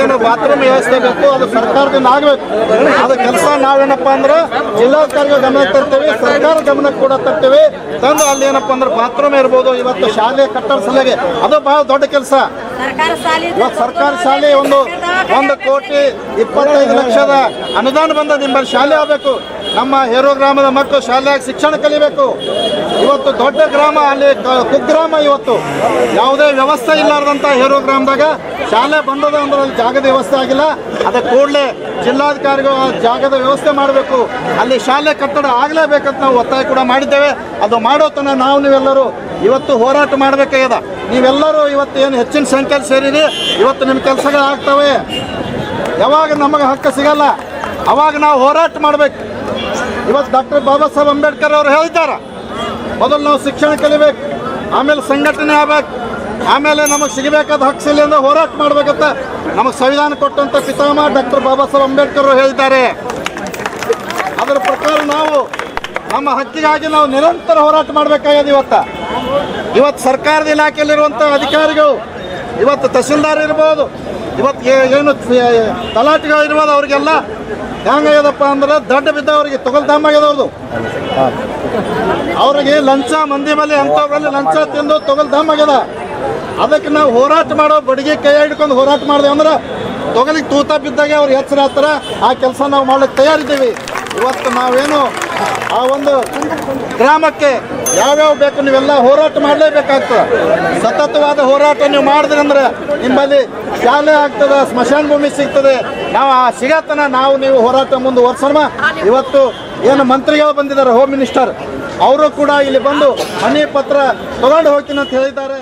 ಏನು ಬಾತ್ರೂಮ್ ವ್ಯವಸ್ಥೆ ಬೇಕು, ಅದು ಸರ್ಕಾರದಿಂದ ಆಗಬೇಕು. ಅದು ಕೆಲಸ ನಾವೇನಪ್ಪ ಅಂದ್ರೆ ಜಿಲ್ಲಾಧಿಕಾರಿಗಳ ಗಮನಕ್ಕೆ ತರ್ತೇವೆ, ಸರ್ಕಾರ ಗಮನಕ್ಕೆ ಕೂಡ ತರ್ತೇವೆ. ತಂದು ಅಲ್ಲಿ ಏನಪ್ಪ ಅಂದ್ರೆ ಬಾತ್ರೂಮ್ ಇರ್ಬೋದು, ಇವತ್ತು ಶಾಲೆ ಕಟ್ಟಡ ಸಲಹೆ ಅದು ಬಹಳ ದೊಡ್ಡ ಕೆಲಸ. ಸರ್ಕಾರ ಶಾಲೆ ಇವತ್ತು ಸರ್ಕಾರಿ ಶಾಲೆ ಒಂದು ಒಂದು ಕೋಟಿ ಇಪ್ಪತ್ತೈದು ಲಕ್ಷದ ಅನುದಾನ ಬಂದ ನಿಮ್ಮಲ್ಲಿ ಶಾಲೆ ಆಗಬೇಕು. ನಮ್ಮ ಹೇರೋ ಗ್ರಾಮದ ಮಕ್ಕಳು ಶಾಲೆಯಾಗಿ ಶಿಕ್ಷಣ ಕಲಿಬೇಕು. ಇವತ್ತು ದೊಡ್ಡ ಗ್ರಾಮ ಅಲ್ಲಿ ಕ- ಕುಗ್ರಾಮ ಇವತ್ತು. ಯಾವುದೇ ವ್ಯವಸ್ಥೆ ಇಲ್ಲಾರ್ದಂಥ ಹೇರೋ ಗ್ರಾಮದಾಗ ಶಾಲೆ ಬಂದದ ಅಂದ್ರೆ ಅಲ್ಲಿ ಜಾಗದ ವ್ಯವಸ್ಥೆ ಆಗಿಲ್ಲ. ಅದಕ್ಕೆ ಕೂಡಲೇ ಜಿಲ್ಲಾಧಿಕಾರಿಗಳು ಆ ಜಾಗದ ವ್ಯವಸ್ಥೆ ಮಾಡಬೇಕು. ಅಲ್ಲಿ ಶಾಲೆ ಕಟ್ಟಡ ಆಗಲೇಬೇಕಂತ ನಾವು ಒತ್ತಾಯ ಕೂಡ ಮಾಡಿದ್ದೇವೆ. ಅದು ಮಾಡೋ ತನಕ ನಾವು ನೀವೆಲ್ಲರೂ ಇವತ್ತು ಹೋರಾಟ ಮಾಡಬೇಕಾಗ್ಯದ. ನೀವೆಲ್ಲರೂ ಇವತ್ತು ಏನು ಹೆಚ್ಚಿನ ಸಂಖ್ಯೆಯಲ್ಲಿ ಸೇರಿರಿ. ಇವತ್ತು ನಿಮ್ಮ ಕೆಲಸಗಳು ಆಗ್ತವೆ. ಯಾವಾಗ ನಮಗೆ ಹಕ್ಕು ಸಿಗಲ್ಲ, ಅವಾಗ ನಾವು ಹೋರಾಟ ಮಾಡಬೇಕು. ಇವತ್ತು ಡಾಕ್ಟರ್ ಬಾಬಾ ಸಾಹೇಬ್ ಅಂಬೇಡ್ಕರ್ ಅವರು ಹೇಳಿದ್ದಾರೆ, ಮೊದಲು ನಾವು ಶಿಕ್ಷಣ ಕಲಿಬೇಕು, ಆಮೇಲೆ ಸಂಘಟನೆ ಆಗ್ಬೇಕು, ಆಮೇಲೆ ನಮಗೆ ಸಿಗಬೇಕಾದ ಹಕ್ಕು ಸಿಗಲಿಂದ ಹೋರಾಟ ಮಾಡ್ಬೇಕಂತ ನಮಗೆ ಸಂವಿಧಾನ ಕೊಟ್ಟಂತ ಪಿತಾಮಹ ಡಾಕ್ಟರ್ ಬಾಬಾ ಸಾಹೇಬ್ ಅಂಬೇಡ್ಕರ್ ಅವರು ಹೇಳಿದ್ದಾರೆ. ಅದರ ಪ್ರಕಾರ ನಾವು ನಮ್ಮ ಹಕ್ಕಿಗಾಗಿ ನಾವು ನಿರಂತರ ಹೋರಾಟ ಮಾಡಬೇಕಾಗ್ಯದ ಇವತ್ತ. ಇವತ್ತು ಸರ್ಕಾರದ ಇಲಾಖೆಯಲ್ಲಿರುವಂಥ ಅಧಿಕಾರಿಗಳು ಇವತ್ತು ತಹಸೀಲ್ದಾರ್ ಇರ್ಬೋದು, ಇವತ್ತು ಏನು ತಲಾಟಿಗಳು ಇರ್ಬೋದು, ಅವ್ರಿಗೆಲ್ಲ ಹೆಂಗಾಗ್ಯದಪ್ಪ ಅಂದ್ರೆ ದಡ್ಡ ಬಿದ್ದವ್ರಿಗೆ ತೊಗಲ್ದಾಮಾಗ್ಯದ ಆಗ್ಯದವ್ರದು ಅವ್ರಿಗೆ ಲಂಚ ಮಂದಿ ಮೇಲೆ ಅಂಥವ್ರಲ್ಲಿ ಲಂಚ ತಿಂದು ತೊಗಲ್ದಾಮಾಗ್ಯದ ಅದಕ್ಕೆ ನಾವು ಹೋರಾಟ ಮಾಡೋ ಬಡಿಗೆ ಕೈ ಹಿಡ್ಕೊಂಡು ಹೋರಾಟ ಮಾಡಿದೆ ಅಂದ್ರೆ ತೊಗಲಿಗೆ ತೂತ ಬಿದ್ದಾಗ ಅವ್ರು ಎಚ್ಚರ ಆಗ್ತಾರ, ಆ ಕೆಲಸ ನಾವು ಮಾಡ್ಲಿಕ್ಕೆ ತಯಾರಿದ್ದೀವಿ. ಇವತ್ತು ನಾವೇನು ಆ ಒಂದು ಗ್ರಾಮಕ್ಕೆ ಯಾವ್ಯಾವ ಬೇಕು ನೀವೆಲ್ಲ ಹೋರಾಟ ಮಾಡಲೇಬೇಕಾಗ್ತದೆ. ಸತತವಾದ ಹೋರಾಟ ನೀವು ಮಾಡಿದ್ರಿ ಅಂದ್ರೆ ನಿಮ್ಮಲ್ಲಿ ಶಾಲೆ ಆಗ್ತದೆ, ಸ್ಮಶಾನ ಭೂಮಿ ಸಿಗ್ತದೆ. ನಾವು ಆ ಸಿಗತನ ನಾವು ನೀವು ಹೋರಾಟ ಮುಂದುವರ್ಸೋಣ. ಇವತ್ತು ಏನು ಮಂತ್ರಿಗಳು ಬಂದಿದ್ದಾರೆ ಹೋಮ್ ಮಿನಿಸ್ಟರ್ ಅವರು ಕೂಡ ಇಲ್ಲಿ ಬಂದು ಮನೆ ಪತ್ರ ತಗೊಂಡು ಹೋಗ್ತೀನಿ ಅಂತ ಹೇಳಿದ್ದಾರೆ.